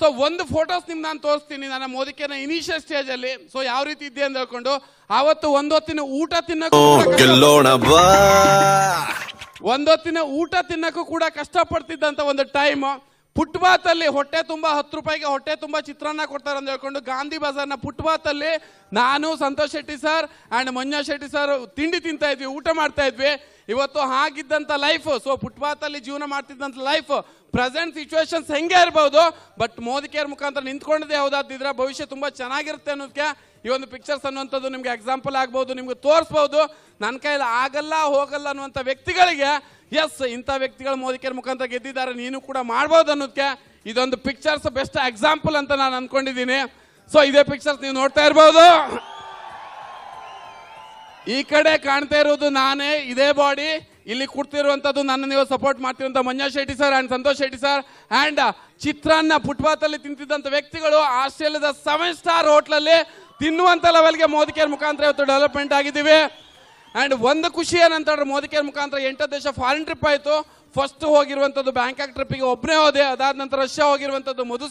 So ಒಂದು photos ನಿಮ್ಗೆ ನಾನು ತೋರಿಸ್ತೀನಿ. ನನ್ನ ಮೋದಿಕೆನ ಇನಿಷಿಯಲ್ ಸ್ಟೇಜ್ ಅಲ್ಲಿ. ಸೊ ಯಾವ ರೀತಿ ಇದ್ದೆ ಅಂತ ಹೇಳ್ಕೊಂಡು ಆವತ್ತು ಒಂದೊತ್ತಿನ ಊಟ ತಿನ್ನಕ್ಕೂ ಬಾ. ಒಂದೊತ್ತಿನ ಊಟ ತಿನ್ನಕ್ಕೂ ಕೂಡ ಕಷ್ಟಪಡ್ತಿದ್ದಂತ ಒಂದು ಟೈಮ್ ಫುಟ್ಪಾತ್ ಅಲ್ಲಿ ಹೊಟ್ಟೆ ತುಂಬಾ ಹತ್ತು ರೂಪಾಯಿಗೆ ಹೊಟ್ಟೆ ತುಂಬಾ ಚಿತ್ರಾನ್ನ ಕೊಡ್ತಾರೆ ಅಂತ ಹೇಳ್ಕೊಂಡು ಗಾಂಧಿ ಬಜಾರ್ನ ಫುಟ್ಪಾತ್ ಅಲ್ಲಿ ನಾನು Santosh Shetty sir and Manja Shetty sir ತಿಂಡಿ ತಿಂತಾ ಇದ್ವಿ ಊಟ ಮಾಡ್ತಾ ಇದ್ವಿ. ಇವತ್ತು ಹಾಗಿದ್ದಂತ ಲೈಫ್ ಸೊ ಫುಟ್ಪಾತ್ ಅಲ್ಲಿ ಜೀವನ ಮಾಡ್ತಿದ್ದಂಥ ಲೈಫ್ ಪ್ರೆಸೆಂಟ್ ಸಿಚುವೇಶನ್ಸ್ ಹೆಂಗೆ ಇರ್ಬೋದು? ಬಟ್ ಮೋದಿ ಕೇರ್ ಮುಖಾಂತರ ನಿಂತ್ಕೊಂಡಿದೆ ಯಾವುದಾದಿದ್ರೆ ಭವಿಷ್ಯ ತುಂಬಾ ಚೆನ್ನಾಗಿರುತ್ತೆ ಅನ್ನೋದಕ್ಕೆ ಈ ಒಂದು ಪಿಕ್ಚರ್ಸ್ ಅನ್ನುವಂಥದ್ದು ನಿಮ್ಗೆ ಎಕ್ಸಾಂಪಲ್ ಆಗ್ಬೋದು, ನಿಮ್ಗೆ ತೋರಿಸ್ಬೋದು. ನನ್ನ ಕೈಯಲ್ಲಿ ಆಗಲ್ಲ, ಹೋಗಲ್ಲ ಅನ್ನುವಂಥ ವ್ಯಕ್ತಿಗಳಿಗೆ ಎಸ್ ಇಂಥ ವ್ಯಕ್ತಿಗಳು ಮೋದಿ ಕೇರ್ ಮುಖಾಂತರ ಗೆದ್ದಿದ್ದಾರೆ, ನೀನು ಕೂಡ ಮಾಡ್ಬೋದು ಅನ್ನೋದಕ್ಕೆ ಇದೊಂದು ಪಿಕ್ಚರ್ಸ್ ಬೆಸ್ಟ್ ಎಕ್ಸಾಂಪಲ್ ಅಂತ ನಾನು ಅನ್ಕೊಂಡಿದ್ದೀನಿ. ಸೊ ಇದೇ ಪಿಕ್ಚರ್ಸ್ ನೀವು ನೋಡ್ತಾ ಇರ್ಬೋದು. ಈ ಕಡೆ ಕಾಣ್ತಾ ಇರೋದು ನಾನೇ, ಇದೇ ಬಾಡಿ ಇಲ್ಲಿ ಕೊಡ್ತಿರುವಂತದ್ದು ನನ್ನ ನೀವು support ಮಾಡ್ತಿರುವಂತ Manja Shetty sir and Santosh Shetty sir and chitranna footpath ಅಲ್ಲಿ ತಿಂತಿದ್ದಂತ ವ್ಯಕ್ತಿಗಳು ಆಸ್ಟ್ರೇಲಿಯಾದ ಸೆವೆನ್ ಸ್ಟಾರ್ ಹೋಟ್ಲಲ್ಲಿ ತಿನ್ನುವಂತ ಲೆವೆಲ್ಗೆ ಮೋದಿ ಕೇರ್ ಮುಖಾಂತರ ಇವತ್ತು ಡೆವಲಪ್ಮೆಂಟ್ ಆಗಿದ್ದೀವಿ ಅಂಡ್ ಒಂದು ಖುಷಿ ಏನಂತಂದ್ರೆ ಮೋದಿಕೇರ್ ಮುಖಾಂತರ ಎಂಟು ದೇಶ ಫಾರಿನ್ ಟ್ರಿಪ್ ಆಯ್ತು. ಫಸ್ಟ್ ಹೋಗಿರುವಂತದ್ದು ಬ್ಯಾಂಕಾಕ್ ಟ್ರಿಪ್ಪಿಗೆ ಒಬ್ಬನೇ ಹೋದೆ, ಅದಾದ ನಂತರ ರಷ್ಯಾ ಹೋಗಿರುವಂತದ್ದು ಮಧು